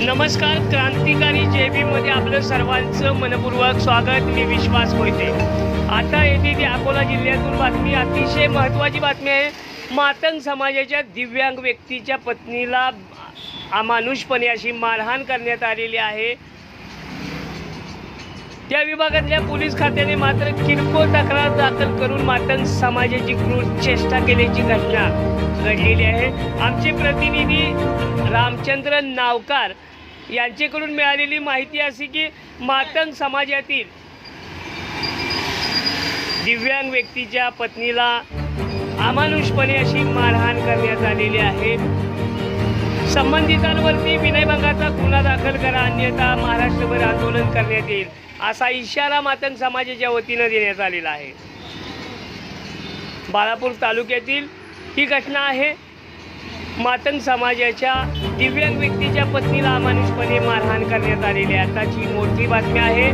नमस्कार क्रांतिकारी जे बीमध्ये आपलं सर्वांचं मनपूर्वक स्वागत. मी विश्वास होते आता येते ती अकोला जिल्ह्यातून बातमी. अतिशय महत्त्वाची बातमी आहे. मातंग समाजाच्या दिव्यांग व्यक्तीच्या पत्नीला अमानुषपणे अशी मारहाण करण्यात आलेली आहे. त्या विभागातल्या पोलीस खात्याने मात्र किरकोळ तक्रार दाखल करून मातंग समाजाची क्रूर चेष्टा केल्याची घटना घडलेली आहे. आमचे प्रतिनिधी रामचंद्र नावकार यांच्याकडून मिळालेली माहिती अशी की मातंग समाजातील दिव्यांग व्यक्तीच्या पत्नीला अमानुषपणे अशी मारहाण करण्यात आलेली आहे. संबंधितांवरती विनयभंगाचा गुन्हा दाखल करा. अन्यथा महाराष्ट्रभर आंदोलन करण्यात येईल. असा इशारा मातंग समाजाच्या वतीनं देण्यात आलेला आहे. बाळापूर तालुक्यातील ही घटना आहे. मातंग समाजाच्या दिव्यांग व्यक्तीच्या पत्नीला अमानुषपणे मारहाण करण्यात आलेली आहे. आताची मोठी बातमी आहे.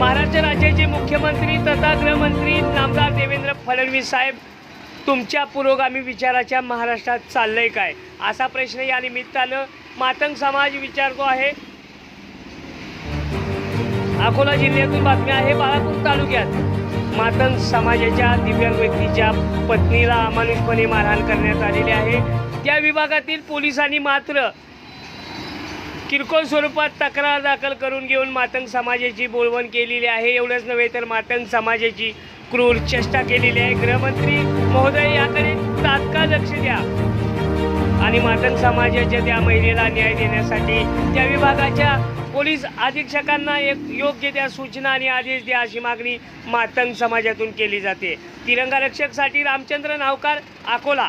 महाराष्ट्र राज्याचे मुख्यमंत्री तथा गृहमंत्री नामदार देवेंद्र फडणवीस साहेब तुमच्या पुरोगामी विचाराच्या महाराष्ट्रात चाललंय काय? असा प्रश्न या निमित्तानं मातंग समाज विचारतो आहे. अकोला जिल्ह्यातून बातमी आहे बाळापूर तालुक्यात. मातंग समाजाच्या दिव्यांग व्यक्तीच्या पत्नीला अमानुषपणे मारहाण करण्यात आलेली आहे. त्या विभागातील पोलिसांनी मात्र किरकोळ स्वरूपात तक्रार दाखल करून घेऊन मातंग समाजाची बोलवण केलेली आहे. एवढंच नव्हे तर मातंग समाजाची क्रूर चेष्टा केलेली आहे. गृहमंत्री महोदय याकडे तात्काळ लक्ष द्या. आणि मातंग समाजाच्या त्या महिलेला न्याय देण्यासाठी त्या विभागाच्या पोलीस अधीक्षकांना एक योग्य त्या सूचना आणि आदेश द्या अशी मागणी मातंग समाजातून केली जाते. तिरंगा रक्षकसाठी रामचंद्र नावकार अकोला.